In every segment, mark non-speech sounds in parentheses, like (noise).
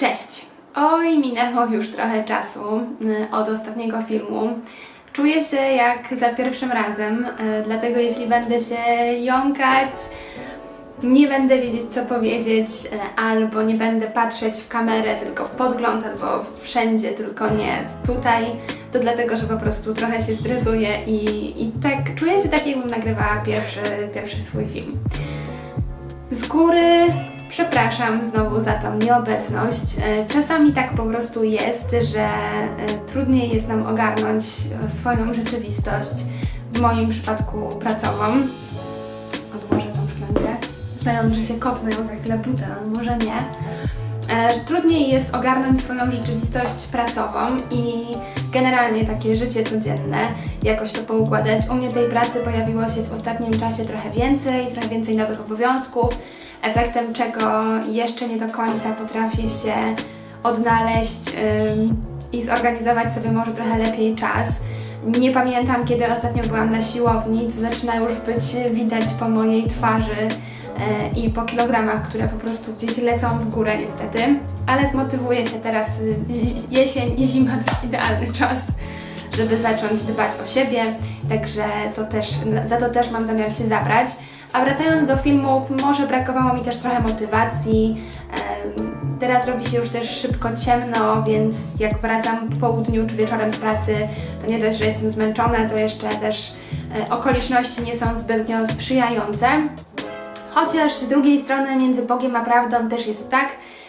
Cześć! Oj, minęło już trochę czasu y, od ostatniego filmu. Czuję się jak za pierwszym razem, y, dlatego jeśli będę się jąkać, nie będę wiedzieć co powiedzieć, y, albo nie będę patrzeć w kamerę, tylko w podgląd, albo wszędzie, tylko nie tutaj, to dlatego, że po prostu trochę się stresuję i, i tak czuję się tak, jakbym nagrywała pierwszy, pierwszy swój film. Z góry przepraszam znowu za tą nieobecność. E, Czasami tak po prostu jest, że e, trudniej jest nam ogarnąć e, swoją rzeczywistość, w moim przypadku pracową. Odłożę tą szklankę. Znając życie, kopnę ją za chwilę ale może nie. Trudniej jest ogarnąć swoją rzeczywistość pracową i generalnie takie życie codzienne, jakoś to poukładać. U mnie tej pracy pojawiło się w ostatnim czasie trochę więcej, trochę więcej nowych obowiązków, efektem czego jeszcze nie do końca potrafię się odnaleźć i zorganizować sobie może trochę lepiej czas. Nie pamiętam, kiedy ostatnio byłam na siłowni, co zaczyna już być widać po mojej twarzy e, i po kilogramach, które po prostu gdzieś lecą w górę niestety, ale zmotywuję się teraz, y, jesień i zima to idealny czas, żeby zacząć dbać o siebie, także to też, za to też mam zamiar się zabrać. A wracając do filmów, może brakowało mi też trochę motywacji. Teraz robi się już też szybko ciemno, więc jak wracam po południu czy wieczorem z pracy, to nie dość, że jestem zmęczona, to jeszcze też e, okoliczności nie są zbytnio sprzyjające. Chociaż z drugiej strony między Bogiem a prawdą też jest tak,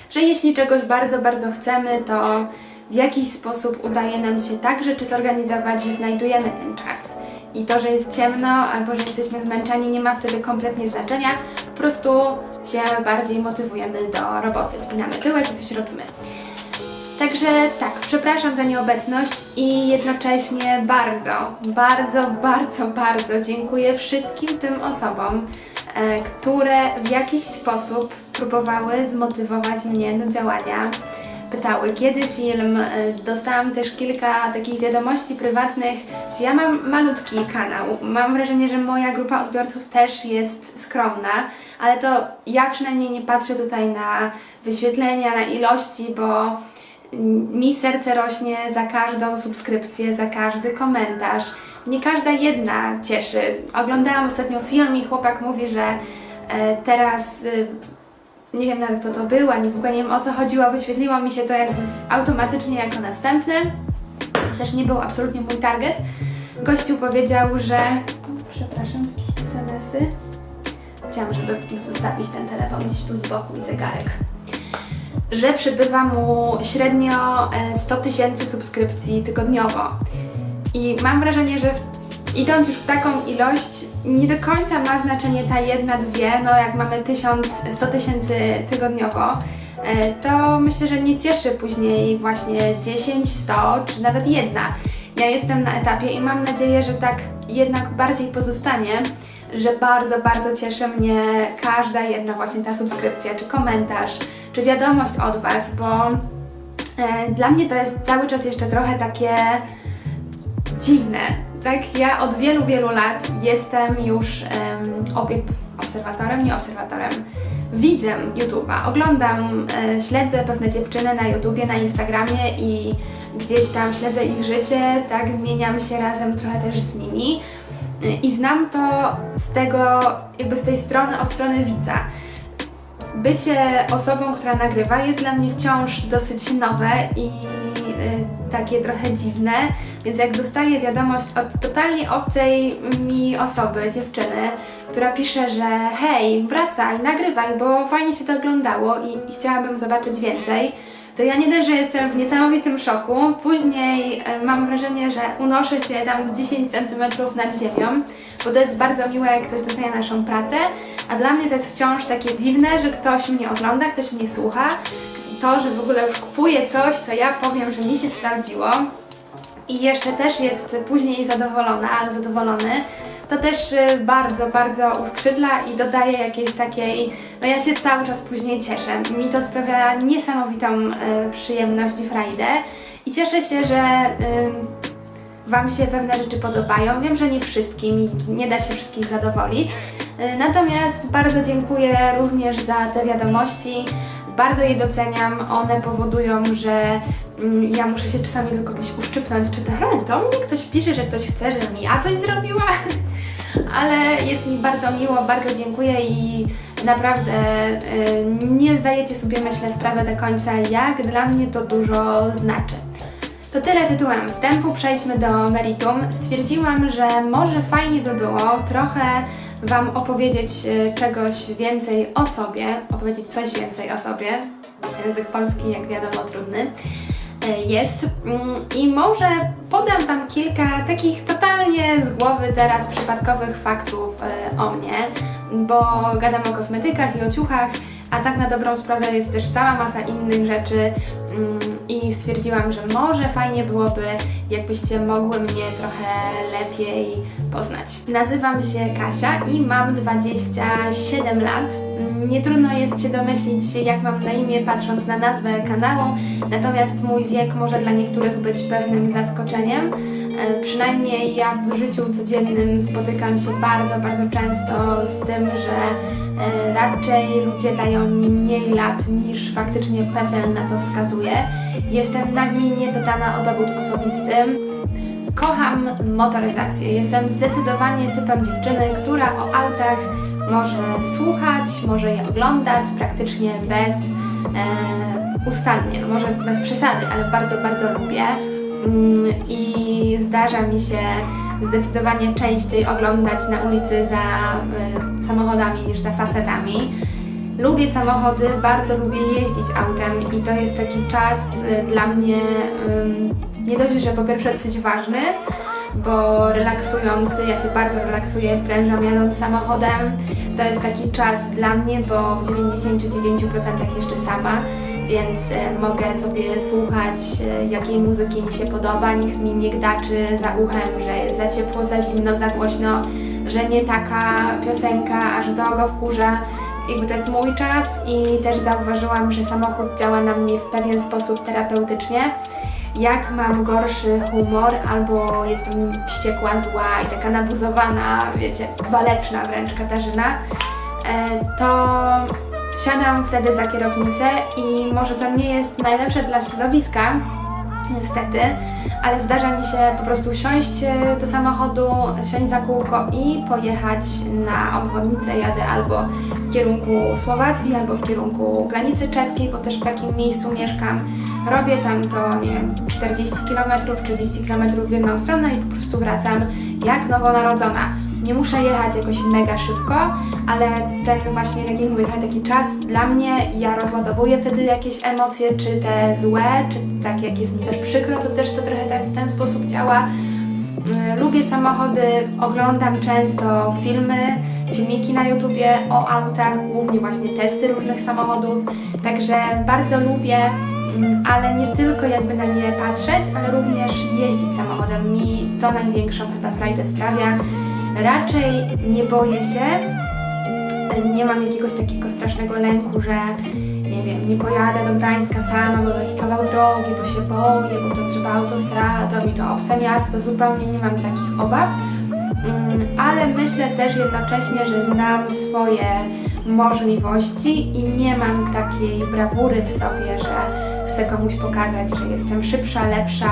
że jeśli czegoś bardzo, bardzo chcemy, to w jakiś sposób udaje nam się tak rzeczy zorganizować, że znajdujemy ten czas. I to, że jest ciemno albo że jesteśmy zmęczeni, nie ma wtedy kompletnie znaczenia. Po prostu się bardziej motywujemy do roboty. Spinamy tyłek i coś robimy. Także tak, przepraszam za nieobecność i jednocześnie bardzo, bardzo, bardzo, bardzo dziękuję wszystkim tym osobom, e, które w jakiś sposób próbowały zmotywować mnie do działania. Pytały, kiedy film. e, Dostałam też kilka takich wiadomości prywatnych, gdzie ja mam malutki kanał. Mam wrażenie, że moja grupa odbiorców też jest skromna, ale to ja przynajmniej nie patrzę tutaj na wyświetlenia, na ilości, bo mi serce rośnie za każdą subskrypcję, za każdy komentarz. Nie każda jedna cieszy. Oglądałam ostatnio film i chłopak mówi, że e, teraz y, nie wiem nawet kto to był, ani w ogóle nie wiem o co chodziło, wyświetliło mi się to jakby automatycznie jako następne. Też nie był absolutnie mój target. Gościu powiedział, że... Przepraszam, jakieś SMS-y. Chciałam, żeby zostawić ten telefon gdzieś tu z boku i zegarek że przybywa mu średnio e, 100 tysięcy subskrypcji tygodniowo. I mam wrażenie, że w, idąc już w taką ilość, nie do końca ma znaczenie ta jedna, dwie, no jak mamy 1000, 100 tysięcy tygodniowo, e, to myślę, że nie cieszy później właśnie 10, 100 czy nawet jedna. Ja jestem na etapie i mam nadzieję, że tak jednak bardziej pozostanie, że bardzo, bardzo cieszy mnie każda jedna właśnie ta subskrypcja, czy komentarz, czy wiadomość od Was, bo e, dla mnie to jest cały czas jeszcze trochę takie dziwne. Tak, ja od wielu, wielu lat jestem już obie- obserwatorem, nie obserwatorem, widzem YouTube'a. Oglądam, e, śledzę pewne dziewczyny na YouTubie, na Instagramie i gdzieś tam śledzę ich życie, tak, zmieniam się razem trochę też z nimi. E, I znam to z tego, jakby z tej strony, od strony widza. Bycie osobą, która nagrywa jest dla mnie wciąż dosyć nowe i y, takie trochę dziwne, więc jak dostaję wiadomość od totalnie obcej mi osoby, dziewczyny, która pisze, że hej, wracaj, nagrywaj, bo fajnie się to oglądało i, i chciałabym zobaczyć więcej, to ja nie dość, że jestem w niesamowitym szoku, później y, mam wrażenie, że unoszę się tam 10 cm nad ziemią, bo to jest bardzo miłe, jak ktoś docenia naszą pracę, a dla mnie to jest wciąż takie dziwne, że ktoś mnie ogląda, ktoś mnie słucha, to, że w ogóle już kupuje coś, co ja powiem, że mi się sprawdziło i jeszcze też jest później zadowolona albo zadowolony, to też y, bardzo, bardzo uskrzydla i dodaje jakiejś takiej, no ja się cały czas później cieszę. Mi to sprawia niesamowitą y, przyjemność i frajdę i cieszę się, że y, Wam się pewne rzeczy podobają. Wiem, że nie wszystkim nie da się wszystkich zadowolić. Natomiast bardzo dziękuję również za te wiadomości, Bardzo je doceniam, one powodują, że mm, ja muszę się czasami tylko gdzieś uszczypnąć, czy to do mnie ktoś pisze, że ktoś chce, żebym ja coś zrobiła, (laughs) ale jest mi bardzo miło, bardzo dziękuję i naprawdę y, nie zdajecie sobie, myślę, sprawy do końca, jak dla mnie to dużo znaczy. To tyle tytułem wstępu, przejdźmy do meritum. Stwierdziłam, że może fajnie by było trochę Wam opowiedzieć y, czegoś więcej o sobie, opowiedzieć coś więcej o sobie. Język polski, jak wiadomo, trudny y, jest. Mm, I może podam Wam kilka takich totalnie z głowy teraz przypadkowych faktów y, o mnie, bo gadam o kosmetykach i o ciuchach, a tak na dobrą sprawę jest też cała masa innych rzeczy i stwierdziłam, że może fajnie byłoby, jakbyście mogły mnie trochę lepiej poznać. Nazywam się Kasia i mam 27 lat. Nie trudno jest się domyślić, jak mam na imię, patrząc na nazwę kanału, natomiast mój wiek może dla niektórych być pewnym zaskoczeniem. E, Przynajmniej ja w życiu codziennym spotykam się bardzo, bardzo często z tym, że raczej ludzie dają mi mniej lat niż faktycznie PESEL na to wskazuje. Jestem nagminnie pytana o dowód osobisty. Kocham motoryzację. Jestem zdecydowanie typem dziewczyny, która o autach może słuchać, może je oglądać praktycznie bez e, ustannie. Może bez przesady, ale bardzo, bardzo lubię. Mm, I zdarza mi się zdecydowanie częściej oglądać na ulicy za e, samochodami niż za facetami. Lubię samochody, bardzo lubię jeździć autem i to jest taki czas y, dla mnie ym, nie dość, że po pierwsze dosyć ważny, bo relaksujący, ja się bardzo relaksuję, odprężam jadąc samochodem. To jest taki czas dla mnie, bo w 99% jeżdżę sama, więc y, mogę sobie słuchać y, jakiej muzyki mi się podoba, nikt mi nie gdaczy za uchem, że jest za ciepło, za zimno, za głośno, że nie taka piosenka, a że to go wkurza jakby to jest mój czas i też zauważyłam, że samochód działa na mnie w pewien sposób terapeutycznie. Jak mam gorszy humor albo jestem wściekła, zła i taka nabuzowana, wiecie, waleczna wręcz Katarzyna, e, to wsiadam wtedy za kierownicę i może to nie jest najlepsze dla środowiska, niestety, ale zdarza mi się po prostu siąść e, do samochodu, siąść za kółko i pojechać na obwodnicę. Jadę albo w kierunku Słowacji, albo w kierunku granicy czeskiej, bo też w takim miejscu mieszkam. Robię tam to, nie wiem, 40 km, 30 km w jedną stronę i po prostu wracam jak nowonarodzona. Nie muszę jechać jakoś mega szybko, ale ten właśnie, tak jak mówię, taki czas dla mnie, ja rozładowuję wtedy jakieś emocje, czy te złe, czy tak jak jest mi też przykro, to też to trochę tak w ten sposób działa. Y, Lubię samochody, oglądam często filmy, filmiki na YouTubie o autach, głównie właśnie testy różnych samochodów, także bardzo lubię, mm, ale nie tylko jakby na nie patrzeć, ale również jeździć samochodem. Mi to największą chyba frajdę sprawia. Raczej nie boję się, nie mam jakiegoś takiego strasznego lęku, że nie wiem, nie pojadę do Gdańska sama, bo taki kawał drogi, bo się boję, bo to trzeba autostradą i to obce miasto, zupełnie nie mam takich obaw. Mm, Ale myślę też jednocześnie, że znam swoje możliwości i nie mam takiej brawury w sobie, że chcę komuś pokazać, że jestem szybsza, lepsza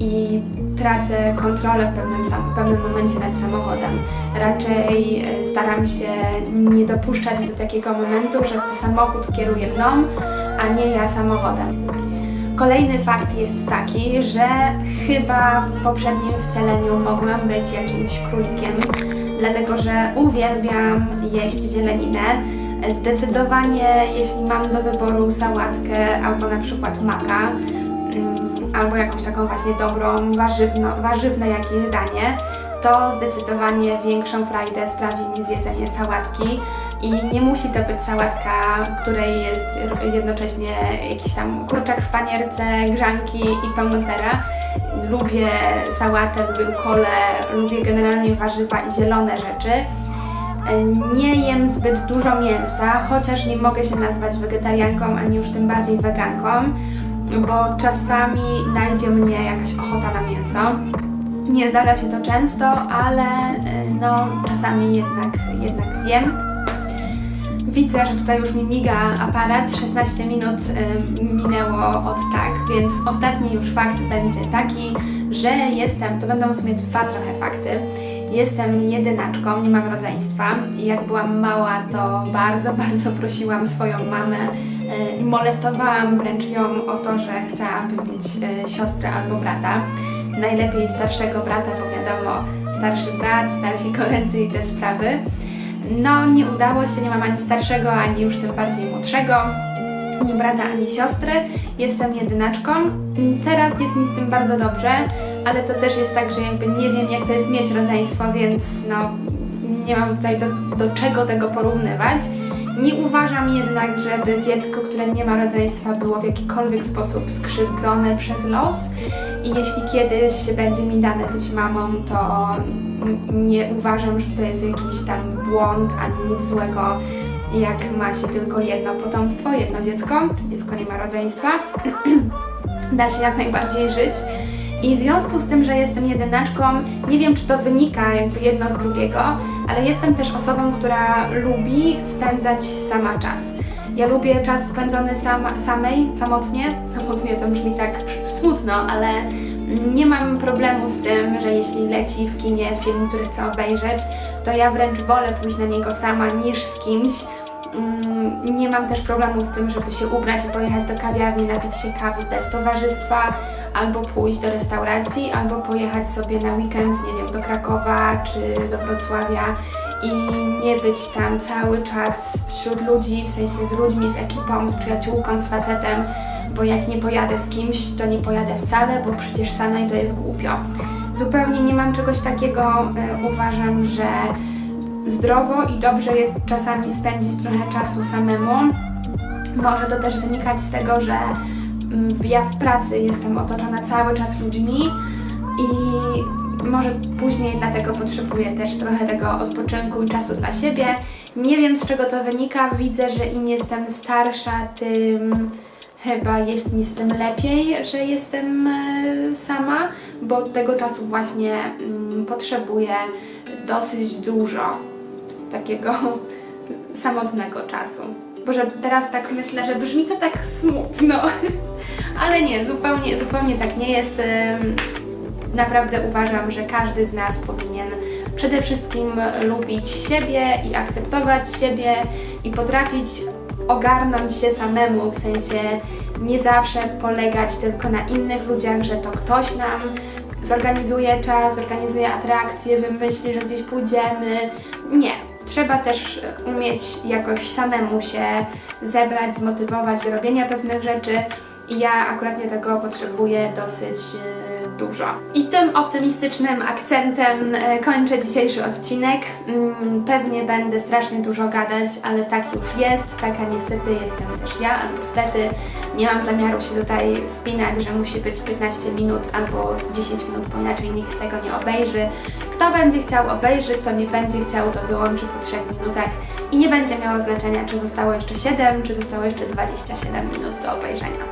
i tracę kontrolę w pewnym, pewnym momencie nad samochodem. Raczej e, staram się nie dopuszczać do takiego momentu, że to samochód kieruje mną, a nie ja samochodem. Kolejny fakt jest taki, że chyba w poprzednim wcieleniu mogłam być jakimś królikiem, dlatego że uwielbiam jeść zieleninę. Zdecydowanie, jeśli mam do wyboru sałatkę albo na przykład maka, albo jakąś taką właśnie dobrą, warzywno, warzywne jakieś danie, to zdecydowanie większą frajdę sprawi mi zjedzenie sałatki i nie musi to być sałatka, której jest jednocześnie jakiś tam kurczak w panierce, grzanki i pełno sera. Lubię sałatę, lubię kole, lubię generalnie warzywa i zielone rzeczy. Nie jem zbyt dużo mięsa, chociaż nie mogę się nazwać wegetarianką, ani już tym bardziej weganką, bo czasami najdzie mnie jakaś ochota na mięso. Nie zdarza się to często, ale y, no czasami jednak, jednak zjem. Widzę, że tutaj już mi miga aparat, 16 minut y, minęło od tak, więc ostatni już fakt będzie taki, że jestem, to będą w sumie dwa trochę fakty. Jestem jedynaczką, nie mam rodzeństwa i jak byłam mała, to bardzo, (laughs) bardzo prosiłam swoją mamę i molestowałam wręcz ją o to, że chciałabym mieć y, siostrę albo brata. Najlepiej starszego brata, bo wiadomo, starszy brat, starsi koledzy i te sprawy. No, nie udało się, nie mam ani starszego, ani już tym bardziej młodszego, ani brata, ani siostry. Jestem jedynaczką. Teraz jest mi z tym bardzo dobrze, ale to też jest tak, że jakby nie wiem, jak to jest mieć rodzeństwo, więc no, nie mam tutaj do, do czego tego porównywać. Nie uważam jednak, żeby dziecko, które nie ma rodzeństwa, było w jakikolwiek sposób skrzywdzone przez los. I jeśli kiedyś będzie mi dane być mamą, to nie uważam, że to jest jakiś tam błąd ani nic złego, jak ma się tylko jedno potomstwo, jedno dziecko. Dziecko nie ma rodzeństwa. (clears throat) da się jak najbardziej żyć. I w związku z tym, że jestem jedynaczką, nie wiem czy to wynika jakby jedno z drugiego, ale jestem też osobą, która lubi spędzać sama czas. Ja lubię czas spędzony sama, samej, samotnie. Samotnie to brzmi tak smutno, ale nie mam problemu z tym, że jeśli leci w kinie film, który chcę obejrzeć, to ja wręcz wolę pójść na niego sama niż z kimś. Mm, Nie mam też problemu z tym, żeby się ubrać i pojechać do kawiarni, napić się kawy bez towarzystwa, albo pójść do restauracji, albo pojechać sobie na weekend, nie wiem, do Krakowa czy do Wrocławia i nie być tam cały czas wśród ludzi, w sensie z ludźmi, z ekipą, z przyjaciółką, z facetem, bo jak nie pojadę z kimś, to nie pojadę wcale, bo przecież samej to jest głupio. Zupełnie nie mam czegoś takiego, e, uważam, że zdrowo i dobrze jest czasami spędzić trochę czasu samemu. Może to też wynikać z tego, że ja w pracy jestem otoczona cały czas ludźmi i może później dlatego potrzebuję też trochę tego odpoczynku i czasu dla siebie. Nie wiem z czego to wynika. Widzę, że im jestem starsza, tym chyba jest mi z tym lepiej, że jestem e, sama, bo tego czasu właśnie mm, potrzebuję dosyć dużo takiego samotnego czasu. Boże, teraz tak myślę, że brzmi to tak smutno, (laughs) ale nie, zupełnie, zupełnie tak nie jest. Naprawdę uważam, że każdy z nas powinien przede wszystkim lubić siebie i akceptować siebie i potrafić ogarnąć się samemu, w sensie nie zawsze polegać tylko na innych ludziach, że to ktoś nam zorganizuje czas, zorganizuje atrakcje, wymyśli, że gdzieś pójdziemy. Nie. Trzeba też umieć jakoś samemu się zebrać, zmotywować do robienia pewnych rzeczy i ja akurat nie tego potrzebuję dosyć e, dużo. I tym optymistycznym akcentem e, kończę dzisiejszy odcinek. Mm, Pewnie będę strasznie dużo gadać, ale tak już jest. Taka niestety jestem też ja, albo stety. Nie mam zamiaru się tutaj spinać, że musi być 15 minut albo 10 minut, bo inaczej nikt tego nie obejrzy. Kto będzie chciał obejrzy, kto nie będzie chciał, to wyłączy po 3 minutach i nie będzie miało znaczenia, czy zostało jeszcze 7, czy zostało jeszcze 27 minut do obejrzenia.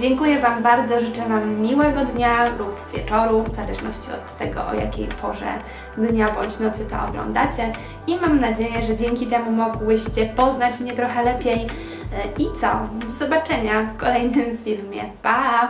Dziękuję Wam bardzo, życzę Wam miłego dnia lub wieczoru, w zależności od tego, o jakiej porze dnia bądź nocy to oglądacie. I mam nadzieję, że dzięki temu mogłyście poznać mnie trochę lepiej. E, I co? Do zobaczenia w kolejnym filmie. Pa!